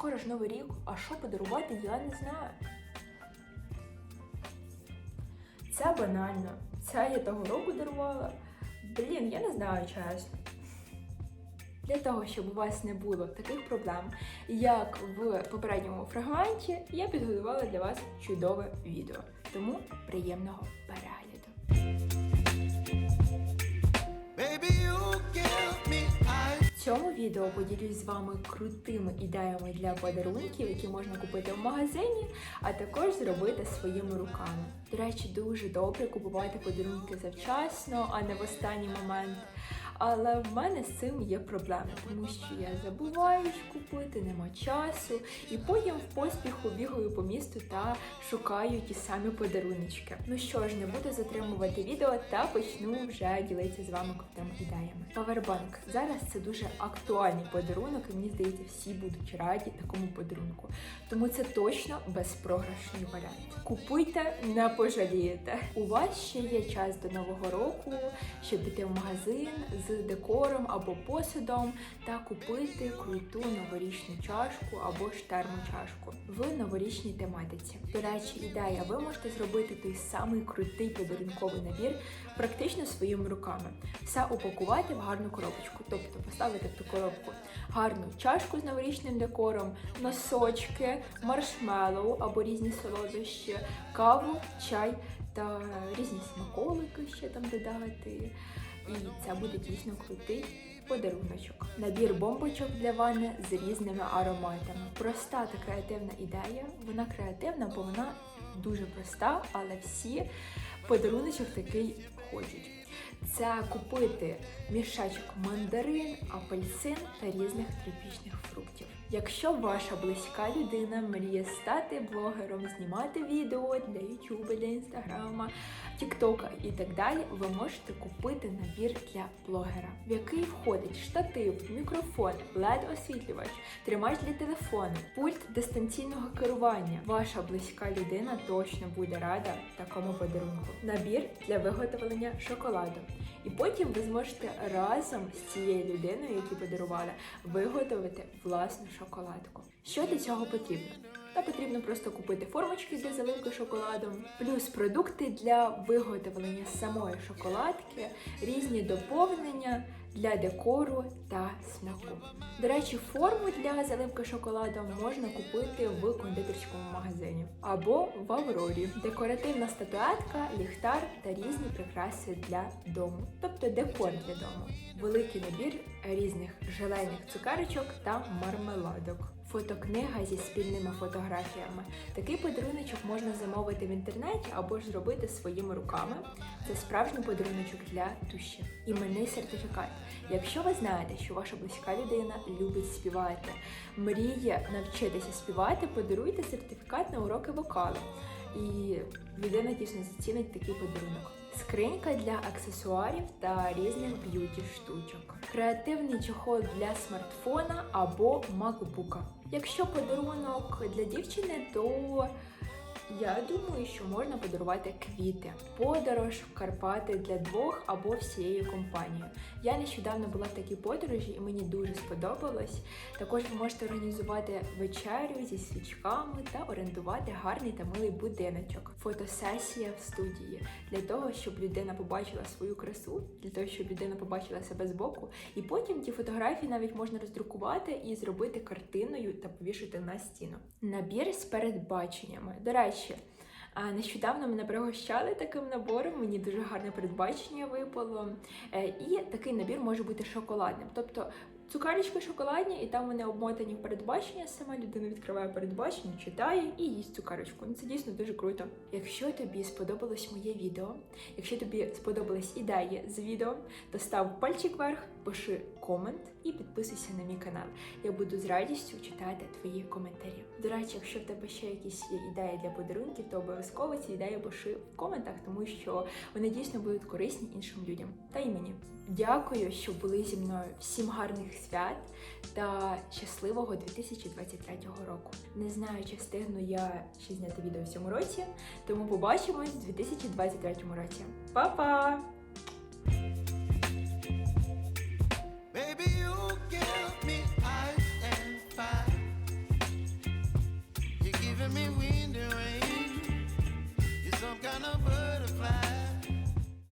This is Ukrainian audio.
скоро ж новий рік, а що подарувати, я не знаю. Це банально. Це я того року дарувала. Блін, я не знаю чесно. Для того, щоб у вас не було таких проблем, як в попередньому фрагменті, я підготувала для вас чудове відео. Тому приємного перегляду. Цьому відео поділюсь з вами крутими ідеями для подарунків, які можна купити в магазині, а також зробити своїми руками. До речі, дуже добре купувати подарунки завчасно, а не в останній момент. Але в мене з цим є проблеми, тому що я забуваю купити, нема часу, і потім в поспіху бігаю по місту та шукаю ті самі подаруночки. Ну що ж, не буду затримувати відео та почну вже ділитися з вами крутими ідеями. Павербанк зараз це дуже актуальний подарунок, і мені здається, всі будуть раді такому подарунку. Тому це точно безпрограшний варіант. Купуйте, не пожалієте. У вас ще є час до нового року, щоб піти в магазин з декором або посудом та купити круту новорічну чашку або ж термочашку в новорічній тематиці. До речі, ідея, ви можете зробити той самий крутий подарунковий набір практично своїми руками. Все упакувати в гарну коробочку, тобто поставити в ту коробку гарну чашку з новорічним декором, носочки, маршмеллоу або різні солодощі, каву, чай та різні смаколики ще там додати. І це буде дійсно крутий подаруночок. Набір бомбочок для ванни з різними ароматами. Проста та креативна ідея. Вона креативна, бо вона дуже проста, але всі подаруночок такий хочуть. Це купити мішечок мандарин, апельсин та різних тропічних фруктів. Якщо ваша близька людина мріє стати блогером, знімати відео для YouTube, для Інстаграма, Тіктока і так далі, ви можете купити набір для блогера, в який входить штатив, мікрофон, led освітлювач, тримач для телефону, пульт дистанційного керування. Ваша близька людина точно буде рада такому подарунку. Набір для виготовлення шоколаду. І потім ви зможете разом з цією людиною, яку подарували, виготовити власну шоколадку. Що для цього потрібно? Та потрібно просто купити формочки для заливки шоколадом, плюс продукти для виготовлення самої шоколадки, різні доповнення для декору та смаку. До речі, форму для заливки шоколадом можна купити в кондитерському магазині або в Аврорі. Декоративна статуетка, ліхтар та різні прикраси для дому, тобто декор для дому. Великий набір різних желейних цукерочок та мармеладок. Фотокнига зі спільними фотографіями. Такий подаруночок можна замовити в інтернеті або ж зробити своїми руками. Це справжній подаруночок для душі. Іменний сертифікат. Якщо ви знаєте, що ваша близька людина любить співати, мріє навчитися співати, подаруйте сертифікат на уроки вокалу. І людина дійсно зацінить такий подарунок. Скринька для аксесуарів та різних б'юті штучок. Креативний чохол для смартфона або макбука. Якщо подарунок для дівчини, то я думаю, що можна подарувати квіти, подорож в Карпати для двох або всією компанією. Я нещодавно була в такій подорожі і мені дуже сподобалось. Також ви можете організувати вечерю зі свічками та орендувати гарний та милий будиночок. Фотосесія в студії для того, щоб людина побачила свою красу, для того, щоб людина побачила себе збоку, і потім ті фотографії навіть можна роздрукувати і зробити картиною та повішати на стіну. Набір з передбаченнями. До речі. А нещодавно мене пригощали таким набором, мені дуже гарне передбачення випало. Е, І такий набір може бути шоколадним. Тобто цукерочки шоколадні, і там вони обмотані в передбачення. Сама людина відкриває передбачення, читає і їсть цукерочку. Ну, Це дійсно дуже круто. Якщо тобі сподобалось моє відео, якщо тобі сподобались ідеї з відео, то став пальчик вверх, пиши комент і підписуйся на мій канал. Я буду з радістю читати твої коментарі. До речі, якщо в тебе ще якісь є ідеї для подарунків, то обов'язково ці ідеї пиши в коментах, тому що вони дійсно будуть корисні іншим людям та й мені. Дякую, що були зі мною. Всім гарних свят та щасливого 2023 року. Не знаю, чи встигну я ще зняти відео в цьому році, тому побачимось у 2023 році. Па-па!